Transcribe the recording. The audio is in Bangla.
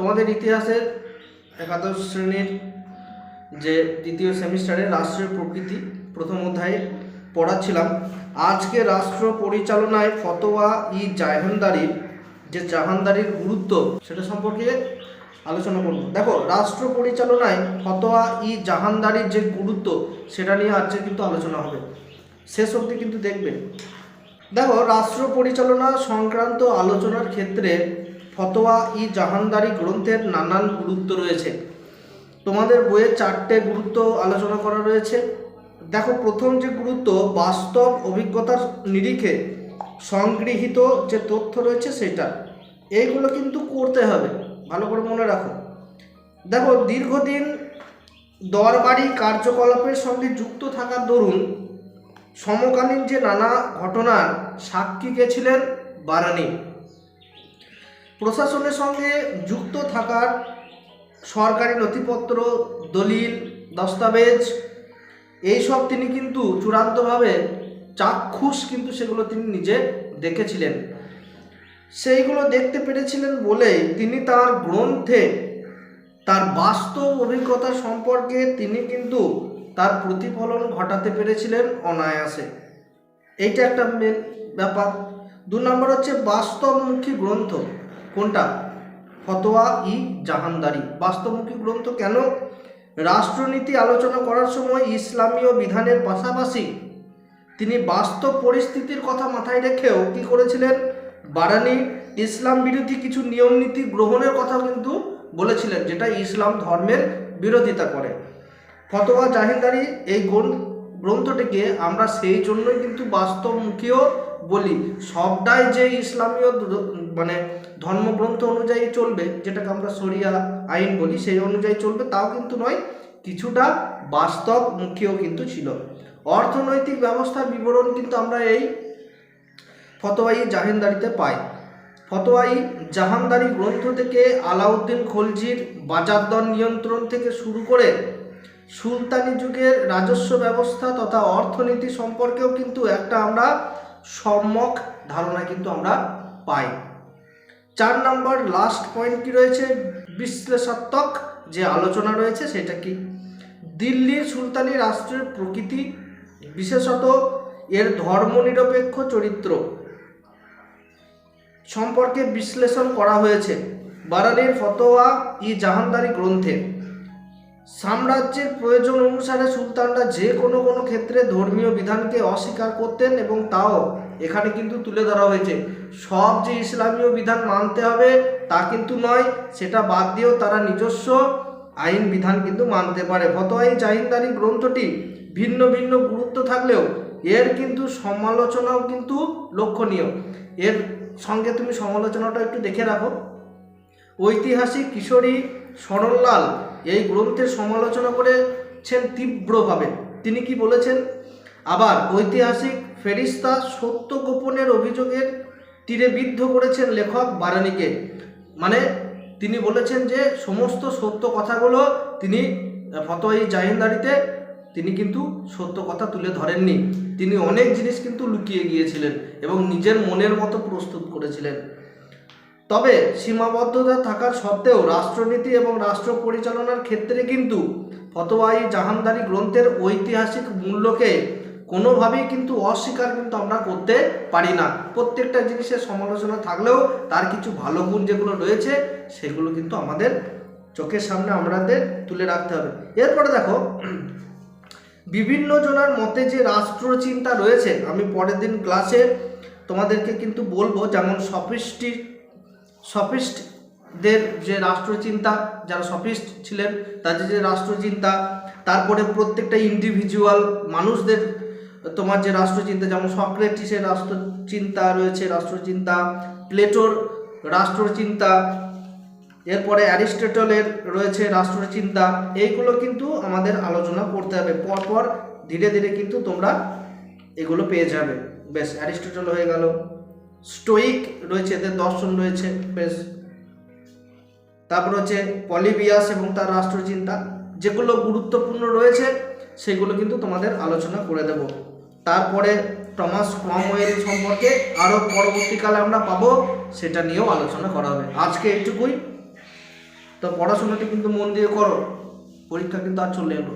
তোমাদের ইতিহাসের একাদশ শ্রেণির যে দ্বিতীয় সেমিস্টারে রাষ্ট্রের প্রকৃতি প্রথম অধ্যায়ে পড়াচ্ছিলাম, আজকে রাষ্ট্র পরিচালনায় ফতোয়া ই জাহানদারির যে জাহানদারির গুরুত্ব সেটা সম্পর্কে আলোচনা করব। দেখো, রাষ্ট্র পরিচালনায় ফতোয়া ই জাহানদারির যে গুরুত্ব সেটা নিয়ে আজকে কিন্তু আলোচনা হবে। শেষ অবধি কিন্তু দেখবে। দেখো, রাষ্ট্র পরিচালনা সংক্রান্ত আলোচনার ক্ষেত্রে ফতোয়া ই জাহানদারি গ্রন্থের নানান গুরুত্ব রয়েছে। তোমাদের বইয়ে চারটে গুরুত্ব আলোচনা করা রয়েছে। দেখো, প্রথম যে গুরুত্ব, বাস্তব অভিজ্ঞতার নিরিখে সংগৃহীত যে তথ্য রয়েছে সেটা। এইগুলো কিন্তু করতে হবে, ভালো করে মনে রাখো। দেখো, দীর্ঘদিন দরবারি কার্যকলাপের সঙ্গে যুক্ত থাকার দরুন সমকালীন যে নানা ঘটনার সাক্ষী গেছিলেন বারানি। প্রশাসনের সঙ্গে যুক্ত থাকার সরকারি নথিপত্র, দলিল, দস্তাবেজ, এইসব তিনি কিন্তু চূড়ান্তভাবে চাক্ষুষ কিন্তু সেগুলো তিনি নিজে দেখেছিলেন। সেইগুলো দেখতে পেরেছিলেন বলেই তিনি তার গ্রন্থে তার বাস্তব অভিজ্ঞতা সম্পর্কে তিনি কিন্তু তার প্রতিফলন ঘটাতে পেরেছিলেন অনায়াসে। এইটা একটা মেন ব্যাপার। দু নম্বর হচ্ছে বাস্তবমুখী গ্রন্থ। কোনটা? ফতোয়া ই জাহানদারি। বাস্তবমুখী গ্রন্থ কেন? রাষ্ট্রনীতি আলোচনা করার সময় ইসলামীয় বিধানের পাশাপাশি তিনি বাস্তব পরিস্থিতির কথা মাথায় রেখেও কি করেছিলেন? বারানি ইসলাম বিরোধী কিছু নিয়ম নীতি গ্রহণের কথা কিন্তু বলেছিলেন, যেটা ইসলাম ধর্মের বিরোধিতা করে। ফতোয়া জাহিনদারি এই গ্রন্থ গ্রন্থটিকে আমরা সেই জন্যই কিন্তু বাস্তবমুখীও বলি। সবটাই যে ইসলামীয় মানে ধর্মগ্রন্থ অনুযায়ী চলবে, যেটাকে আমরা শরিয়া আইন বলি, সেই অনুযায়ী চলবে, তাও কিন্তু নয়, কিছুটা বাস্তবমুখীও কিন্তু ছিল। অর্থনৈতিক ব্যবস্থার বিবরণ কিন্তু আমরা এই ফতোয়াই জাহিনদারিতে পাই। ফতোয়াই জাহানদারি গ্রন্থ থেকে আলাউদ্দিন খলজির বাজার দর নিয়ন্ত্রণ থেকে শুরু করে সুলতানি যুগের রাজস্ব ব্যবস্থা তথা অর্থনীতি সম্পর্কেও কিন্তু একটা আমরা সম্যক ধারণা কিন্তু আমরা পাই। চার নম্বর লাস্ট পয়েন্ট কি রয়েছে? বিশ্লেষাত্মক যে আলোচনা রয়েছে সেটা কি? দিল্লির সুলতানি রাষ্ট্রের প্রকৃতি, বিশেষত এর ধর্মনিরপেক্ষ চরিত্র সম্পর্কে বিশ্লেষণ করা হয়েছে। বারানির ফতোয়া ই জাহানদারি গ্রন্থে। সাম্রাজ্যের প্রয়োজন অনুসারে সুলতানরা যে কোনো কোনো ক্ষেত্রে ধর্মীয় বিধানকে অস্বীকার করতেন এবং তাও এখানে কিন্তু তুলে ধরা হয়েছে। সব যে ইসলামীয় বিধান মানতে হবে তা কিন্তু নয়, সেটা বাদ দিয়েও তারা নিজস্ব আইন বিধান কিন্তু মানতে পারে। ফতোয়াই জাহিনদারি গ্রন্থটি ভিন্ন ভিন্ন গুরুত্ব থাকলেও এর কিন্তু সমালোচনাও কিন্তু লক্ষণীয়। এর সঙ্গে তুমি সমালোচনাটা একটু দেখে রাখো। ঐতিহাসিক কিশোরী সরণলাল এই গ্রন্থের সমালোচনা করেছেন তীব্রভাবে। তিনি কি বলেছেন? আবার ঐতিহাসিক ফেরিস্তা সত্য গোপনের অভিযোগের তীরে বিদ্ধ করেছেন লেখক বারানিকে। মানে তিনি বলেছেন যে, সমস্ত সত্য কথাগুলো তিনি ফতোয়াই জাহিনদারিতে তিনি কিন্তু সত্য কথা তুলে ধরেননি। তিনি অনেক জিনিস কিন্তু লুকিয়ে গিয়েছিলেন এবং নিজের মনের মতো প্রস্তুত করেছিলেন। তবে সীমাবদ্ধতা থাকার সত্ত্বেও রাষ্ট্রনীতি এবং রাষ্ট্র পরিচালনার ক্ষেত্রে কিন্তু ফতোয়াই জাহানদারি গ্রন্থের ঐতিহাসিক মূল্যকে কোনোভাবেই কিন্তু অস্বীকার কিন্তু আমরা করতে পারি না। প্রত্যেকটা জিনিসের সমালোচনা থাকলেও তার কিছু ভালো গুণ যেগুলো রয়েছে, সেগুলো কিন্তু আমাদের চোখের সামনে আমাদের তুলে রাখতে হবে। এরপরে দেখো, বিভিন্ন জনের মতে যে রাষ্ট্রচিন্তা রয়েছে, আমি পরের দিন ক্লাসে তোমাদেরকে কিন্তু বলব, যেমন সফিস্টি সফিস্টদের যে রাষ্ট্রচিন্তা, যারা সফিস্ট ছিলেন, তাদের যে রাষ্ট্রচিন্তা, তারপরে প্রত্যেকটা ইন্ডিভিজুয়াল মানুষদের, তোমার যে রাষ্ট্রচিন্তা, যেমন সক্রেটিসের রাষ্ট্রচিন্তা রয়েছে, রাষ্ট্রচিন্তা, প্লেটোর রাষ্ট্রচিন্তা, এরপরে অ্যারিস্টটলের রয়েছে রাষ্ট্রচিন্তা, এইগুলো কিন্তু আমাদের আলোচনা করতে হবে। পরপর ধীরে ধীরে কিন্তু তোমরা এগুলো পেয়ে যাবে। বেশ, অ্যারিস্টটল হয়ে গেল। স্টোইক রয়েছে এদের দর্শন রয়েছে, বেশ। তারপর হচ্ছে পলিবিয়াস এবং তার রাষ্ট্রচিন্তা, যেগুলো গুরুত্বপূর্ণ রয়েছে, সেগুলো কিন্তু তোমাদের আলোচনা করে দেব। তারপরে টমাস ক্রমওয়েল সম্পর্কে আরও পরবর্তীকালে আমরা পাবো, সেটা নিয়েও আলোচনা করা হবে। আজকে এইটুকুই। তো পড়াশোনাটা কিন্তু মন দিয়ে করো, পরীক্ষা কিন্তু আর চলে এলো